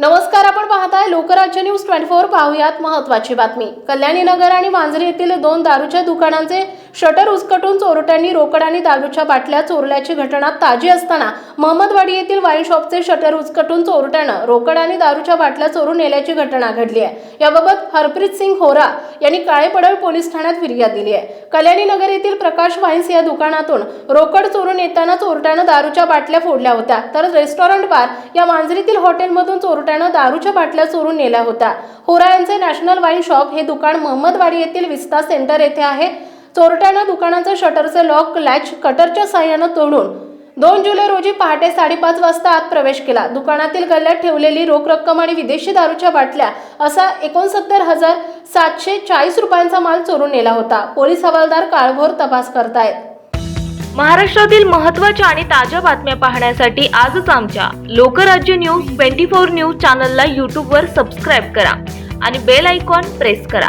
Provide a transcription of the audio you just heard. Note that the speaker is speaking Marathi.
नमस्कार आपण पाहताय लोकराज्य न्यूज ट्वेंटी फोर पाहुयात महत्वाची बातमी. कल्याणी नगर आणि मांजरी येथील दोन दारूच्या दुकानांचे शटर उचकटून चोरट्यांनी रोकड आणि दारूच्या बाटल्या चोरल्याची घटना ताजी असताना महमदवाडी येथील वाईन शॉपचे शटर उचकटून चोरट्यानं रोकड आणि दारूच्या बाटल्या चोरून नेल्याची घटना घडली आहे. याबाबत हरप्रीत सिंग होरा यांनी काळेपडळ पोलीस ठाण्यात फिर्याद दिली आहे. कल्याणी नगर येथील प्रकाश वाईन्स या दुकानातून रोकड चोरून येताना चोरट्यानं दारूच्या बाटल्या फोडल्या होत्या. तर रेस्टॉरंट बार या मांजरीतील हॉटेलमधून चोरट्यानं दारूच्या बाटल्या चोरून नेल्या होत्या. होरा यांचे नॅशनल वाईन शॉप हे दुकान महम्मदवाडी येथील विस्ता सेंटर येथे आहे. चोरट्यानं दुकानाचं शटरचे लॉक लॅच कटरच्या साह्यानं तोडून दोन जुलै रोजी पहाटे साडेपाच वाजता आत प्रवेश केला. दुकानातील गल्ल्यात ठेवलेली रोख रक्कम आणि विदेशी दारूच्या बाटल्या असा एकोणसत्तर हजार सातशे चाळीस रुपयांचा माल चोरून नेला होता. पोलीस हवालदार काळभोर तपास करतायत. महाराष्ट्रातील महत्त्वाच्या आणि ताज्या बातम्या पाहण्यासाठी आजच आमच्या Lokrajya news twenty four news चॅनलला यूट्यूबवर सबस्क्राईब करा आणि बेल आयकॉन प्रेस करा.